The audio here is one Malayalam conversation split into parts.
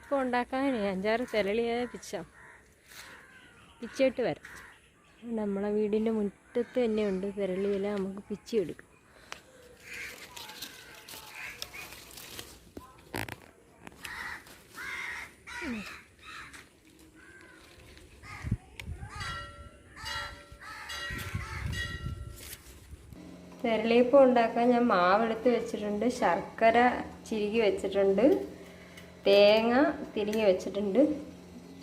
തെരളിയപ്പം ഉണ്ടാക്കാൻ അഞ്ചാറ് തിരളിയായ പിച്ച. പിച്ചിട്ട് വരാം. നമ്മളെ വീടിന്റെ മുറ്റത്ത് തന്നെ ഉണ്ട്. തിരളിയില നമുക്ക് പിച്ചി എടുക്കും. തെരളിയപ്പം ഉണ്ടാക്കാൻ ഞാൻ മാവെടുത്ത് വെച്ചിട്ടുണ്ട്. ശർക്കര ചിരുകി വെച്ചിട്ടുണ്ട്. തേങ്ങ തിരികെ വെച്ചിട്ടുണ്ട്.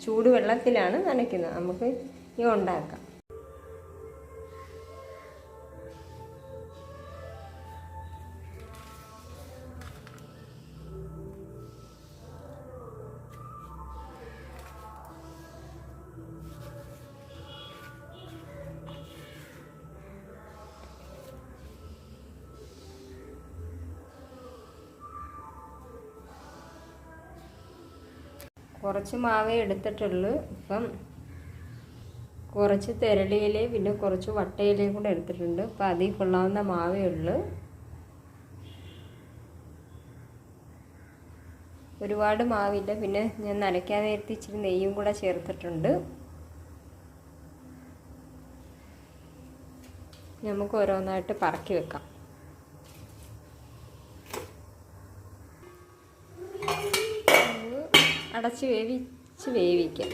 ചൂടുവെള്ളത്തിലാണ് നനയ്ക്കുന്നത്. നമുക്ക് ഇനി ഉണ്ടാക്കാം. കുറച്ച് മാവേ എടുത്തിട്ടുള്ളൂ. ഇപ്പം കുറച്ച് തെരളിയില പിന്നെ കുറച്ച് വട്ടയിലയും കൂടെ എടുത്തിട്ടുണ്ട്. അപ്പം അതിൽ കൊള്ളാവുന്ന മാവേ ഉള്ളൂ. ഒരുപാട് മാവില്ല. പിന്നെ ഞാൻ നനയ്ക്കാൻ നേരത്തെ ഇച്ചിരി നെയ്യും കൂടെ ചേർത്തിട്ടുണ്ട്. നമുക്ക് ഓരോന്നായിട്ട് പറക്കി വെക്കാം. അടച്ച് വേവിച്ച് വേവിക്കാം.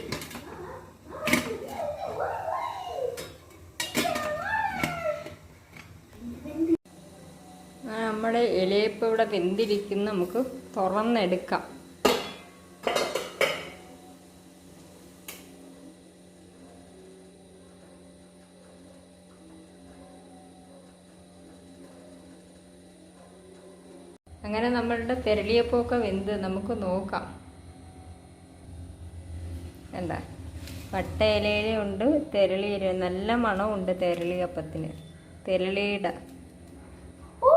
നമ്മുടെ ഇലയപ്പം ഇവിടെ വെന്തിരിക്കുന്ന. നമുക്ക് തുറന്നെടുക്കാം. അങ്ങനെ നമ്മളുടെ തെരളിയപ്പമൊക്കെ വെന്ത് നമുക്ക് നോക്കാം. എന്താ? വട്ടയിലയുണ്ട് തെരളിയില നല്ല മണമുണ്ട് തെരളിയപ്പത്തിന് തെരളിയുടെ. ഓ.